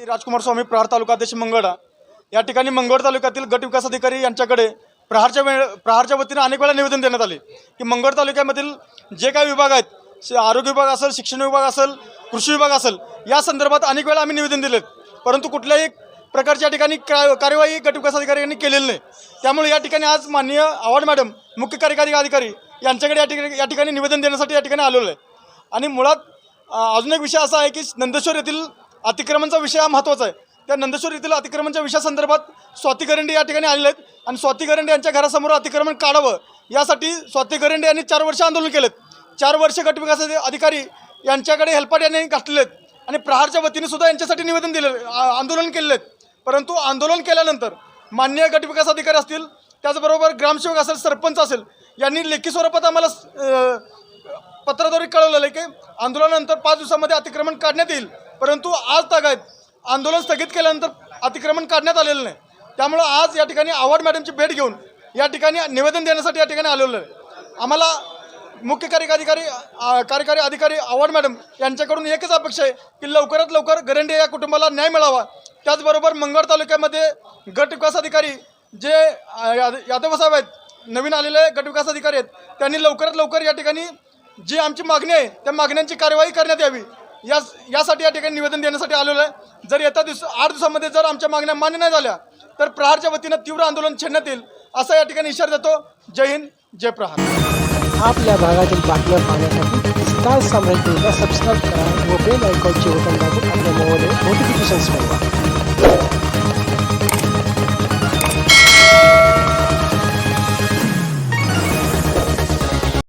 राजकुमार स्वामी प्रहार तालुका अध्यक्ष मंगळा. या ठिकाणी मंगळ तालुक्यातील गट विकास अधिकारी यांच्याकडे प्रहारच्या वेळ प्रहारच्या वतीनं अनेक वेळा निवेदन देण्यात आले की मंगळ तालुक्यामधील जे काही विभाग आहेत आरोग्य विभाग असेल शिक्षण विभाग असेल कृषी विभाग असेल या संदर्भात अनेक वेळा आम्ही निवेदन दिलेत. परंतु कुठल्याही प्रकारच्या ठिकाणी का कार्यवाही गट विकास अधिकाऱ्यांनी केलेली नाही. त्यामुळे या ठिकाणी आज माननीय आव्हाड मॅडम मुख्य कार्यकारी अधिकारी यांच्याकडे या ठिकाणी या ठिकाणी निवेदन देण्यासाठी या ठिकाणी आलेलो आहे. आणि मुळात अजून एक विषय असा आहे की नंदेश्वर येथील अतिक्रमणचा विषय हा महत्त्वाचा आहे. त्या नंदेश्वर येथील अतिक्रमणच्या विषयासंदर्भात स्वाती करंडे या ठिकाणी आलेले आहेत. आणि स्वाती करंडे यांच्या घरासमोर अतिक्रमण काढावं यासाठी स्वाती करंडे यांनी चार वर्ष आंदोलन केलेत. चार वर्ष गटविकासाचे अधिकारी यांच्याकडे हेल्पाट यांनी घातलेले आहेत. आणि प्रहारच्या वतीने सुद्धा यांच्यासाठी निवेदन दिले आंदोलन केलेले आहेत. परंतु आंदोलन केल्यानंतर मान्य गटविकास अधिकारी असतील त्याचबरोबर ग्रामसेवक असेल सरपंच असेल यांनी लेखी स्वरूपात आम्हाला पत्राद्वारे कळवलेलं आहे की आंदोलनानंतर पाच दिवसामध्ये अतिक्रमण काढण्यात येईल. परंतु आज तागायत आंदोलन स्थगित केल्यानंतर अतिक्रमण काढण्यात आलेलं नाही. त्यामुळं आज या ठिकाणी आव्हाड मॅडमची भेट घेऊन या ठिकाणी निवेदन देण्यासाठी या ठिकाणी आलेलं आहे. आम्हाला मुख्य कार्यकारी अधिकारी कार्यकारी अधिकारी आव्हाड मॅडम यांच्याकडून एकच अपेक्षा आहे की लवकरात लवकर गरंडे या कुटुंबाला न्याय मिळावा. त्याचबरोबर मंगळ तालुक्यामध्ये गट विकास अधिकारी जे याद- यादव साहेब आहेत नवीन आलेले गटविकास अधिकारी आहेत त्यांनी लवकरात लवकर या ठिकाणी जी आमची मागणी आहे त्या मागण्यांची कार्यवाही करण्यात यावी. या यासाठी या ठिकाणी निवेदन देण्यासाठी आलेलो आहे. जर येत्या दिवस आठ दिवसामध्ये जर आमच्या मागण्या मान्य नाही झाल्या तर प्रहारच्या वतीनं तीव्र आंदोलन छेडण्यात येईल असा या ठिकाणी इशारा देतो. जय हिंद जय प्रहार. आपल्या भागातील बातम्या पाहण्यासाठी स्टार साम्राज्याला सबस्क्राईब करा व बेल आयकॉनचे बटन दाबून आपल्या मोबाईल नोटिफिकेशन्स मिळवा